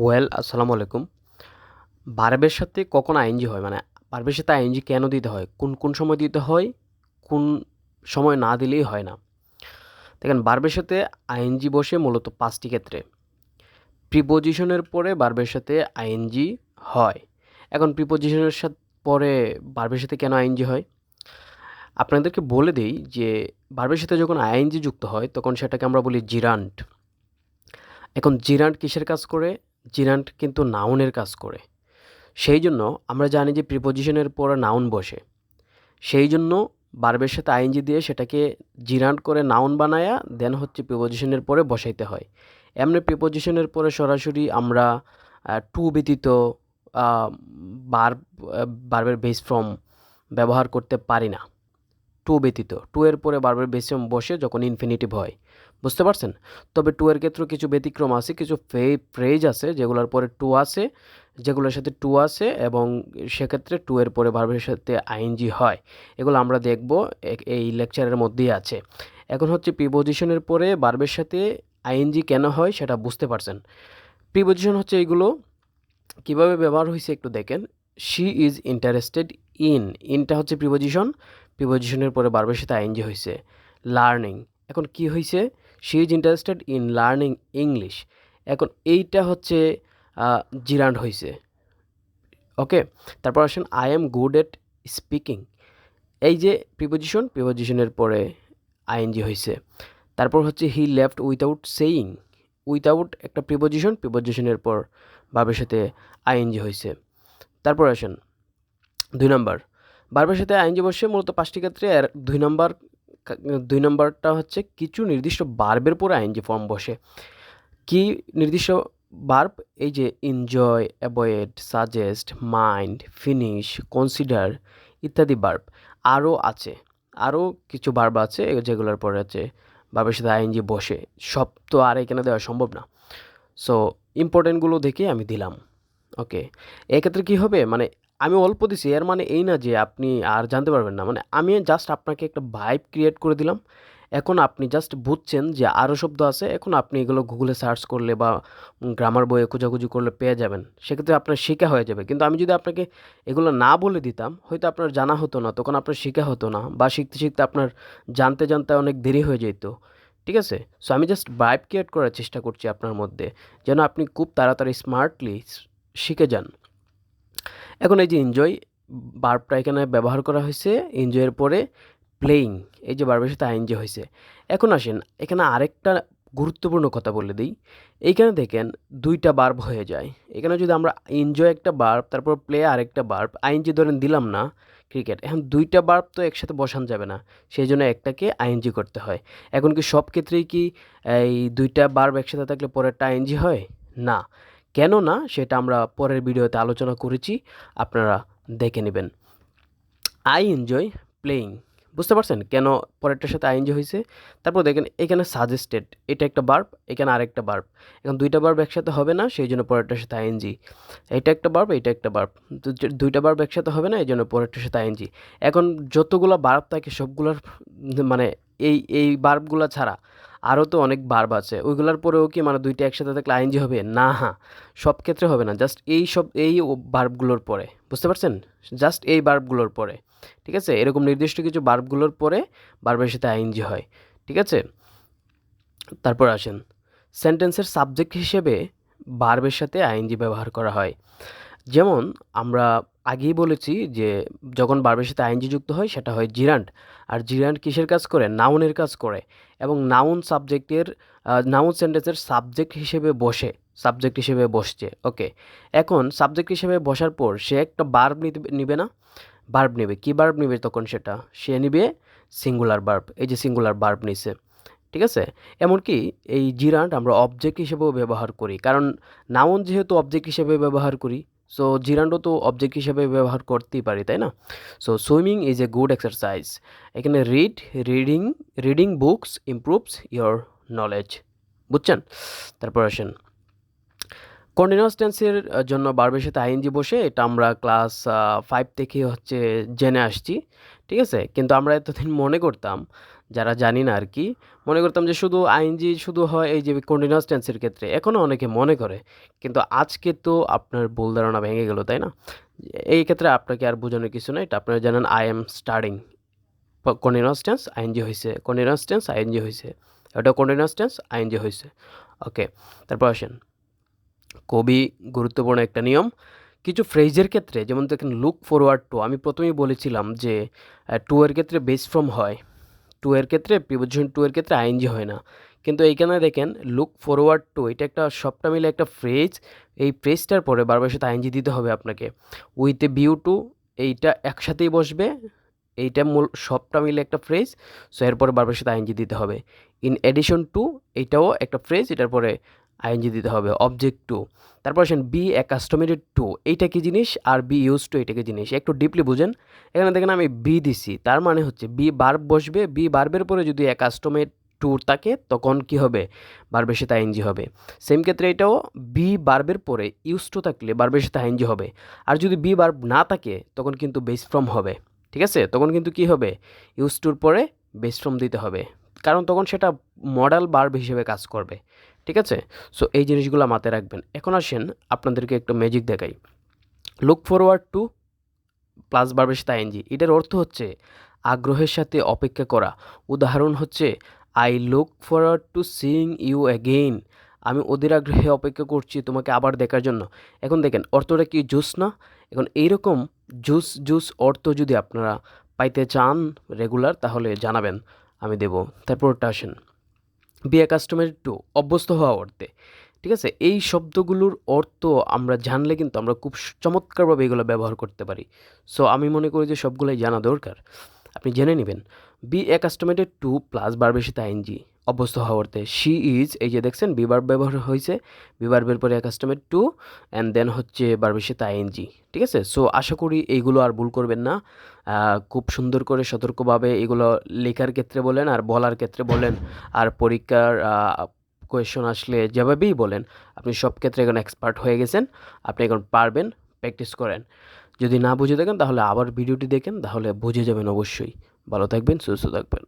Well, আসসালামু আলাইকুম। বারবের সাথে কখন আইএনজি হয়? মানে বারবের সাথে আইএনজি কেন দিতে হয়? কোন কোন সময় দিতে হয়? কোন সময় না দিলেই হয় না। দেখেন, বারবের সাথে আইএনজি বসে মূলত পাঁচটি ক্ষেত্রে। প্রিপোজিশনের পরে বারবের সাথে আইএনজি হয়। এখন প্রিপোজিশনের সাথে, পরে বারবের সাথে কেন আইএনজি হয়? আপনাদেরকে বলে দিই যে, বারবের সাথে যখন আইএনজি যুক্ত হয়, তখন সেটাকে আমরা বলি জিরান্ট। এখন জিরান্ট কিসের কাজ করে? জিরান্ট কিন্তু নাউনের কাজ করে। সেই জন্য আমরা জানি যে প্রিপোজিশনের পরে নাউন বসে। সেই জন্য বারবের সাথে আইনজি দিয়ে সেটাকে জিরান্ট করে নাউন বানায়া দেন হচ্ছে প্রিপোজিশনের পরে বসাইতে হয়। এমনি প্রিপোজিশনের পরে সরাসরি আমরা টু ব্যতীত বার বারবের বেস ফর্ম ব্যবহার করতে পারি না। টু ব্যতীত। টু এর পরে বারবার বেস ফর্ম বসে যখন ইনফিনিটিভ হয়। বুঝতে পারছেন? তবে টু এর ক্ষেত্রে কিছু ব্যতিক্রম আছে, কিছু ফ্রেজ আছে, যেগুলোর পরে টু আছে যেগুলোর সাথে টু আছে এবং সেক্ষেত্রে টু এর পরে ভার্বের সাথে আইএনজি হয়। এগুলো আমরা দেখব এই লেকচারের মধ্যেই আছে। এখন হচ্ছে প্রিপোজিশনের পরে বার্বের সাথে আইএনজি কেন হয় সেটা বুঝতে পারছেন। প্রিপোজিশন হচ্ছে এইগুলো কীভাবে ব্যবহার হয়েছে একটু দেখেন। শি ইজ ইন্টারেস্টেড ইন ইনটা হচ্ছে প্রিপোজিশন প্রিপোজিশনের পরে বার্বের সাথে আইএনজি হয়েছে লার্নিং। এখন কি হয়েছে she is interested in learning English. এখন এইটা হচ্ছে জিরান্ড হয়েছে ওকে? তারপর আসেন I am good at speaking এই যে প্রিপোজিশন, প্রিপোজিশনের পরে আইএনজি হয়েছে তারপর হচ্ছে he left without saying without একটা প্রিপোজিশন, প্রিপোজিশনের পর বাবের সাথে আইএনজি হয়েছে তারপর আসেন, দুই নম্বর বারবার সাথে আইনজি বসে মূলত পাঁচটি ক্ষেত্রে আর দুই নম্বর দুই নম্বরটা হচ্ছে কিছু নির্দিষ্ট বার্বের পরে আইনজি ফর্ম বসে। কি নির্দিষ্ট বার্ব এই যে enjoy avoid suggest mind finish consider ইত্যাদি বার্ব আরও আছে। আরও কিছু বার্ব আছে যেগুলোর পরে আছে বার্বের সাথে আইনজি বসে। সব তো আর এখানে দেওয়া সম্ভব না। সো ইম্পর্টেন্টগুলো দেখে আমি দিলাম। ওকে এক্ষেত্রে কী হবে? মানে আমি অল্প দিছি, এর মানে এই না যে আপনি আর জানতে পারবেন না। মানে আমি জাস্ট আপনাকে একটা ভাইব ক্রিয়েট করে দিলাম। এখন আপনি জাস্ট বুঝছেন যে আরও শব্দ আছে, এখন আপনি এগুলো গুগলে সার্চ করলে বা গ্রামার বইয়ে খোঁজাখুঁজি করলে পেয়ে যাবেন। সেক্ষেত্রে আপনার শেখা হয়ে যাবে। কিন্তু আমি যদি আপনাকে এগুলো না বলে দিতাম, হয়তো আপনার জানা হতো না, তখন আপনার শেখা হতো না বা শিখতে শিখতে আপনার জানতে জানতে অনেক দেরি হয়ে যেত। ঠিক আছে? সো আমি জাস্ট ভাইব ক্রিয়েট করার চেষ্টা করছি আপনার মধ্যে, যেন আপনি খুব তাড়াতাড়ি স্মার্টলি শিখে যান। এখন এই যে এনজয় বার্বটা এখানে ব্যবহার করা হয়েছে এনজয়ের পরে প্লেয়িং এই যে বার্বের সাথে আইনজয় হয়েছে। এখন আসেন, এখানে আরেকটা গুরুত্বপূর্ণ কথা বলে দিই। এইখানে দেখেন, দুইটা বার্ব হয়ে যায়। এখানে যদি আমরা এনজয় একটা বার্ব তারপর প্লে আরেকটা বার্ব আইনজি ধরেন দিলাম না ক্রিকেট এখন দুইটা বার্ব তো একসাথে বসান যাবে না, সেই জন্য একটাকে আইএনজি করতে হয়। এখন কি সব ক্ষেত্রেই কি এই দুইটা বার্ব একসাথে থাকলে পরেরটা আইএনজি হয়? না। কেন না সেটা আমরা পরের ভিডিওতে আলোচনা করেছি, আপনারা দেখে নেবেন। আই এনজয় প্লেয়িং বুঝতে পারছেন? কেন পরেরটার সাথে আইএনজি হয়েছে? তারপর দেখেন, এখানে সাজেস্টেড এটা একটা বার্ব এখানে আরেকটা বার্ব এখন দুইটা বার্ব একসাথে হবে না, সেই জন্য পরেরটার সাথে আইএনজি এটা একটা বার্ব এটা একটা বার্ব দুইটা বার্ব একসাথে হবে না, এই জন্য পরেরটার সাথে আইএনজি এখন যতগুলো বার্ব থাকে, সবগুলোর মানে এই এই বার্বগুলো ছাড়া আরও তো অনেক বার্ব আছে। ওইগুলোর পরেও কি মানে দুইটা একসাথে থাকলে আইনজি হবে? না হ্যাঁ সব ক্ষেত্রে হবে না। জাস্ট এই সব, এই বার্বগুলোর পরে, বুঝতে পারছেন? জাস্ট এই বার্বগুলোর পরে, ঠিক আছে? এরকম নির্দিষ্ট কিছু বার্বগুলোর পরে বার্বের সাথে আইনজি হয়, ঠিক আছে? তারপর আসেন। সেন্টেন্সের সাবজেক্ট হিসেবে বার্বের সাথে আইনজি ব্যবহার করা হয়। যেমন আমরা আগেই বলেছি যে যখন বার্বের সাথে আইনজি যুক্ত হয়, সেটা হয় জিরান্ট আর জিরান্ট কিসের কাজ করে? নাউনের কাজ করে। এবং নাউন সাবজেক্টের নাউন সেন্টেন্সের সাবজেক্ট হিসেবে বসে। সাবজেক্ট হিসেবে বসছে। ওকে এখন সাবজেক্ট হিসেবে বসার পর সে একটা বার্ব নিবে না? বার্ব নেবে। কী বার্ব নেবে তখন সেটা? সে নিবে সিঙ্গুলার বার্ব এই যে সিঙ্গুলার বার্ব নিছে। ঠিক আছে? এমনকি এই জিরান্ট আমরা অবজেক্ট হিসেবেও ব্যবহার করি। কারণ নাউন যেহেতু অবজেক্ট হিসেবে ব্যবহার করি সো জিরান্ডো তো অবজেক্ট হিসেবে ব্যবহার করতেই পারি, তাই না? So swimming is a good exercise এখানে read reading reading books improves your knowledge বুঝছেন? তারপর আসেন। কন্টিনিউয়াস টেন্সের জন্য বারবের সাথে আইএনজি বসে, এটা আমরা ক্লাস ফাইভ থেকে হচ্ছে জেনে আসছি। ঠিক আছে? কিন্তু আমরা এতদিন মনে করতাম, যারা জানি না আর কি মনে করতাম যে শুধু আইএনজি শুধু হয় এই যে কন্টিনিউয়াস টেন্সের ক্ষেত্রে এখনও অনেকে মনে করে। কিন্তু আজকে তো আপনার ভুল ধারণা ভেঙে গেল, তাই না? এই ক্ষেত্রে আপনাকে আর বোঝানোর কিছু নেই। এটা আপনারা জানেন I am starting continuous tense ING হয়েছে কন্টিনিউয়াস টেন্স আইএনজি হয়েছে এটা কন্টিনিউয়াস টেন্স আইএনজি হয়েছে ওকে তারপর আসেন। খুবই গুরুত্বপূর্ণ একটা নিয়ম কিছু ফ্রেজের ক্ষেত্রে, যেমন দেখেন লুক ফরওয়ার্ড টু আমি প্রথমেই বলেছিলাম যে টু এর ক্ষেত্রে বেস ফ্রম হয়। টু এর ক্ষেত্রে প্রিপোজিশন টু এর ক্ষেত্রে আইএনজি হয় না। কিন্তু এইখানে দেখেন লুক ফরওয়ার্ড টু এটা একটা সবটা মিলে একটা ফ্রেজ এই ফ্রেজটার পরে বারবার সাথে আইএনজি দিতে হবে আপনাকে। উইথ এ ভিউ টু এইটা একসাথেই বসবে, এইটা মূল, সবটা মিলে একটা ফ্রেজ সো এরপরে বারবার সাথে আইএনজি দিতে হবে। ইন এডিশন টু এইটাও একটা ফ্রেজ এটার পরে আইএনজি দিতে হবে অবজেক্ট টু তারপর আসেন বি অ্যাকাস্টমেটেড টু এইটা কি জিনিস? আর বি ইউজ টু এটা কি জিনিস? একটু ডিপলি বুঝেন। এখানে দেখেন আমি বি দিছি, তার মানে হচ্ছে বি বার্ব বসবে বি বার্বের পরে যদি অ্যাকাস্টমেট টু থাকে, তখন কি হবে? বার্বের সাথে আইএনজি হবে। সেম ক্ষেত্রে এটাও বি বার্বের পরে ইউজ টু থাকলে বার্বের সাথে আইএনজি হবে। আর যদি বি বার্ব না থাকে, তখন কিন্তু বেস ফ্রম হবে। ঠিক আছে? তখন কিন্তু কি হবে? ইউজ টুর পরে বেস ফ্রম দিতে হবে। কারণ তখন সেটা মডেল বার্ব হিসেবে কাজ করবে। ঠিক আছে? সো এই জিনিসগুলো মাথায় রাখবেন। এখন আসেন আপনাদেরকে একটু ম্যাজিক দেখাই। লুক ফরওয়ার্ড টু প্লাস বার্বের সাথে আইএনজি এটার অর্থ হচ্ছে আগ্রহের সাথে অপেক্ষা করা। উদাহরণ হচ্ছে I look forward to seeing you again আমি ওদের আগ্রহে অপেক্ষা করছি তোমাকে আবার দেখার জন্য। এখন দেখেন, অর্থটা কি জুস না? এখন এইরকম জুস জুস অর্থ যদি আপনারা পাইতে চান রেগুলার তাহলে জানাবেন, আমি দেব। তারপরটা আসেন। বি এ কাস্টমার টু অভ্যস্ত হওয়া অর্থে। ঠিক আছে? এই শব্দগুলোর অর্থ আমরা জানলে কিন্তু আমরা খুব চমৎকারভাবে এগুলো ব্যবহার করতে পারি। সো আমি মনে করি যে সবগুলোই জানা দরকার। আপনি জেনে নেবেন। Be accustomed to plus বার্বের সাথে আইনজি অভ্যস্ত হওয়া অর্থে। শি ইজ এই যে দেখছেন বিবার ব্যবহার হয়েছে। বিবার্বের পরে কাস্টমার টু অ্যান্ড দেন হচ্ছে বার্বের সাথে আইএনজি ঠিক আছে? সো আশা করি এইগুলো আর ভুল করবেন না। খুব সুন্দর করে সতর্কভাবে এগুলো লেখার ক্ষেত্রে বলেন আর বলার ক্ষেত্রে বলেন। আর পরীক্ষার কোয়েশন আসলে যেভাবেই বলেন, আপনি সব ক্ষেত্রে এখন এক্সপার্ট হয়ে গেছেন। আপনি এখন পারবেন প্র্যাকটিস করেন। যদি না বুঝে থাকেন, তাহলে আবার ভিডিওটি দেখেন, তাহলে বুঝে যাবেন অবশ্যই। ভালো থাকবেন, সুস্থ থাকবেন।